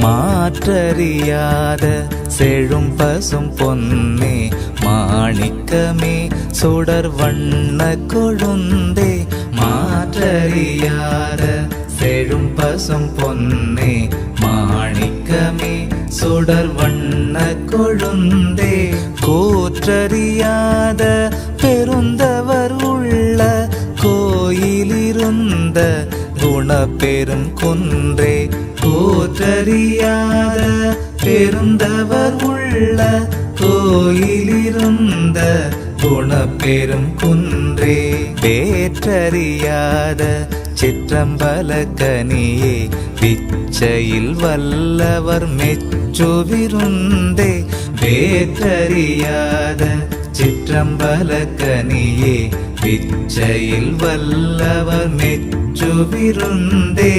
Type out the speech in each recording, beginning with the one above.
மாற்றறியாத செழும் பசும் பொன்னே மாணிக்கமே சுடர் வண்ண கொழுந்தே மாற்றறியாத செழும் பசும் பொன்னே மாணிக்கமே சுடர் வண்ண கொழுந்தே கூற்றறியாத பெருந்தவர் உள்ள கோயிலிருந்த குணப்பெரும் குன்றே போற்றறியாத பெருந்தவர் உள்ள கோயிலிருந்த குணப்பெரும் குன்றே பேற்றறியாத சிற்றம்பல கனியே பிச்சையில் வல்லவர் மெச்சுவிருந்தே பேற்றறியாத சிற்றம்பலக்கனியே பிச்சையில் வல்லவர் மெச்சுவிருந்தே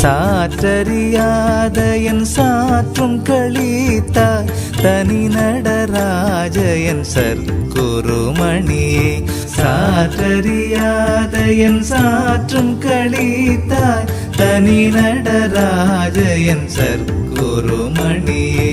சாற்றறியாத என் சாற்றும் கழித்தார் தனி நடராஜயன் சர்க்குருமணியே. சற்குருமணியே சாற்றறியாத என் சாற்றும் கழித்தார் தனி நடராஜயன் சர்க்குருமணியே.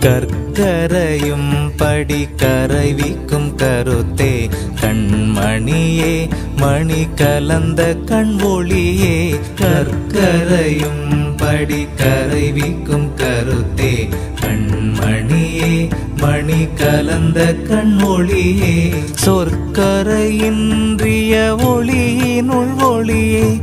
கற்கரையும் படி கரைவிக்கும் கருத்தே கண்மணியே மணி கலந்த கண் ஒளியே கற்கரையும் படி கரைவிக்கும் கருத்தே கண்மணியே மணி கலந்த கண்மொழியே. சொற்கரையின்றிய ஒளியினுள் ஒளியே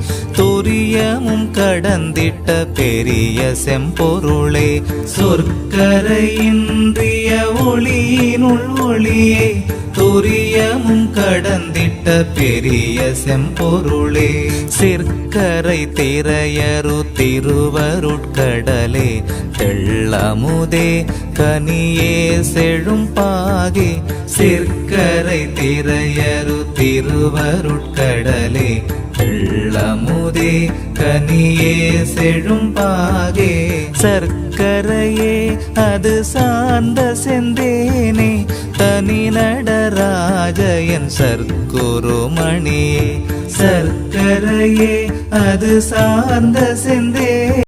கடந்திட்ட பெரிய செம்பொருளே சொற்கரையின்றிய ஒளியினுள் ஒளியே துரியமும் கடந்திட்ட பெரிய செம்பொருளே. சிற்கரை திரையரு திருவருட்கடலே தெள்ளமுதே கனியே செழும் பாகே. சிற்கரை திரையரு திருவருட்கடலே வெள்ளமுதே கனியே செழும் பாகே. சர்க்கரையே அது சார்ந்த செந்தேனே. தனி நடராஜயன் சர்க்குருமணியே சர்க்கரையே அது சார்ந்த செந்தே